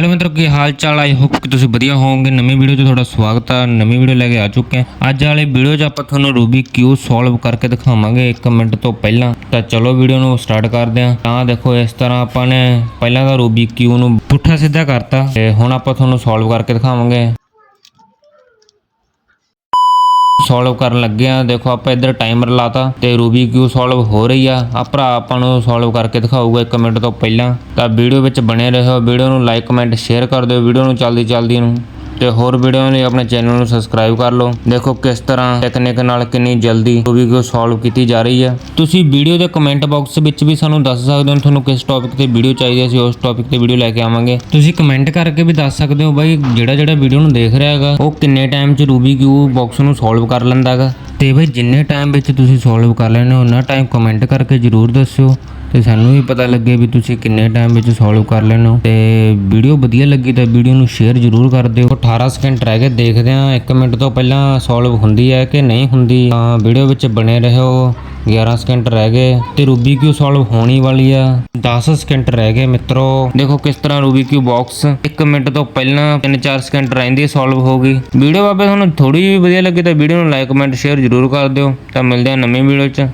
Hello ਮਿੱਤਰੋ, ਕੀ ਹਾਲ ਚਾਲ I hope ਕਿ ਤੁਸੀਂ ਵਧੀਆ ਹੋਵੋਗੇ। ਨਵੀਂ ਵੀਡੀਓ 'ਚ ਤੁਹਾਡਾ ਸਵਾਗਤ ਆ। ਨਵੀਂ ਵੀਡੀਓ ਲੈ ਕੇ ਆ ਚੁੱਕੇ ਹਾਂ। ਅੱਜ ਵਾਲੇ ਵੀਡੀਓ 'ਚ ਆਪਾਂ ਤੁਹਾਨੂੰ ਰੂਬੀ ਕਿਊ ਸੋਲਵ ਕਰਕੇ ਦਿਖਾਵਾਂਗੇ 1 ਮਿੰਟ ਤੋਂ ਪਹਿਲਾਂ। ਤਾਂ ਚਲੋ ਵੀਡੀਓ ਨੂੰ ਸਟਾਰਟ ਕਰਦੇ ਹਾਂ। ਤਾਂ ਦੇਖੋ, ਇਸ ਤਰ੍ਹਾਂ ਆਪਾਂ ਨੇ ਪਹਿਲਾਂ ਤਾਂ ਰੂਬੀ ਕਿਊ ਨੂੰ ਪੁੱਠਾ ਸਿੱਧਾ ਕਰਤਾ। ਤੇ ਹੁਣ ਆਪਾਂ ਤੁਹਾਨੂੰ ਸੋਲਵ ਕਰਕੇ ਦਿਖਾਵਾਂਗੇ। ਸੋਲਵ ਕਰਨ ਲੱਗੇ ਆ। ਦੇਖੋ, ਆਪਾਂ ਇੱਧਰ ਟਾਈਮਰ ਲਾਤਾ ਤੇ ਰੂਬੀ ਕਿਊ ਸੋਲਵ ਹੋ ਰਹੀ ਆ? ਆ ਭਰਾ ਆਪਾਂ ਨੂੰ ਸੋਲਵ ਕਰਕੇ ਦਿਖਾਊਗਾ 1 ਮਿੰਟ ਤੋਂ ਪਹਿਲਾਂ। ਤਾਂ ਵੀਡੀਓ ਵਿੱਚ ਬਣੇ ਰਹੋ। ਵੀਡੀਓ ਨੂੰ ਲਾਈਕ ਕਮੈਂਟ ਸ਼ੇਅਰ ਕਰ ਦਿਓ। ਵੀਡੀਓ ਨੂੰ ਚਲਦੀ ਚਲਦੀ ਨੂੰ। ਤੇ ਹੋਰ ਵੀਡੀਓ ਲਈ ਆਪਣੇ ਚੈਨਲ ਨੂੰ ਸਬਸਕ੍ਰਾਈਬ ਕਰ ਲਓ। ਦੇਖੋ ਕਿਸ ਤਰ੍ਹਾਂ ਟੈਕਨਿਕ ਨਾਲ ਕਿੰਨੀ ਜਲਦੀ ਰੂਬੀ ਕਿਊ ਸੋਲਵ ਕੀਤੀ ਜਾ ਰਹੀ ਹੈ। ਤੁਸੀਂ ਵੀਡੀਓ ਦੇ ਕਮੈਂਟ ਬਾਕਸ ਵਿੱਚ ਵੀ ਸਾਨੂੰ ਦੱਸ ਸਕਦੇ ਹੋ ਤੁਹਾਨੂੰ ਕਿਸ ਟੌਪਿਕ ਤੇ ਵੀਡੀਓ ਚਾਹੀਦੀ ਹੈ, ਅਸੀਂ ਉਸ ਟੌਪਿਕ ਤੇ ਵੀਡੀਓ ਲੈ ਕੇ ਆਵਾਂਗੇ। ਤੁਸੀਂ ਕਮੈਂਟ ਕਰਕੇ ਵੀ ਦੱਸ ਸਕਦੇ ਹੋ ਬਾਈ, ਜਿਹੜਾ ਜਿਹੜਾ ਵੀਡੀਓ ਨੂੰ ਦੇਖ ਰਿਹਾ ਹੈਗਾ, ਉਹ ਕਿੰਨੇ ਟਾਈਮ 'ਚ ਰੂਬੀ ਕਿਊ ਬਾਕਸ ਨੂੰ ਸੋਲਵ ਕਰ ਲੈਂਦਾ ਹੈਗਾ। ਤੇ ਬਈ, ਜਿੰਨੇ ਟਾਈਮ ਵਿੱਚ ਤੁਸੀਂ ਸੋਲਵ ਕਰ ਲੈਣੇ ਹੋ ਉਹਨਾਂ ਟਾਈਮ ਕਮੈਂਟ ਕਰਕੇ ਜਰੂਰ ਦੱਸਿਓ। ਤੇ ਸਾਨੂੰ ਵੀ ਪਤਾ ਲੱਗੇ ਵੀ ਤੁਸੀਂ ਕਿੰਨੇ ਟਾਈਮ ਵਿੱਚ ਸੋਲਵ ਕਰ ਲੈਣੇ ਹੋ। ਤੇ ਵੀਡੀਓ ਵਧੀਆ ਲੱਗੀ ਤਾਂ ਵੀਡੀਓ ਨੂੰ ਸ਼ੇਅਰ ਜਰੂਰ ਕਰ ਦਿਓ। 18 ਸਕਿੰਟ ਰਹਿ ਗਏ, ਦੇਖਦੇ ਹਾਂ 1 ਮਿੰਟ ਤੋਂ ਪਹਿਲਾਂ ਸੋਲਵ ਹੁੰਦੀ ਹੈ ਕਿ ਨਹੀਂ ਹੁੰਦੀ। ਤਾਂ ਵੀਡੀਓ ਵਿੱਚ ਬਣੇ ਰਹੋ। 11 ਸਕਿੰਟ ਰਹਿ ਗਏ ਤੇ ਰੂਬੀ ਕਿਊ ਸੋਲਵ ਹੋਣੀ ਵਾਲੀ ਆ। 10 ਸਕਿੰਟ ਰਹਿ ਗਏ ਮਿੱਤਰੋ। ਦੇਖੋ ਕਿਸ ਤਰ੍ਹਾਂ ਰੂਬੀ ਕਿਊ ਬਾਕਸ 1 ਮਿੰਟ ਤੋਂ ਪਹਿਲਾਂ 3-4 ਸਕਿੰਟ ਰਹਿੰਦੀ ਸੋਲਵ ਹੋ ਗਈ। ਵੀਡੀਓ ਬਾਬੇ ਤੁਹਾਨੂੰ ਥੋੜੀ ਵੀ ਵਧੀਆ ਲੱਗੀ ਤਾਂ ਵੀਡੀਓ ਨੂੰ ਲਾਈਕ ਕਮੈਂਟ ਸ਼ੇਅਰ ਜਰੂਰ ਕਰ ਦਿਓ। ਤਾਂ ਮਿਲਦੇ ਹਾਂ ਨਵੀਂ ਵੀਡੀਓ 'ਚ।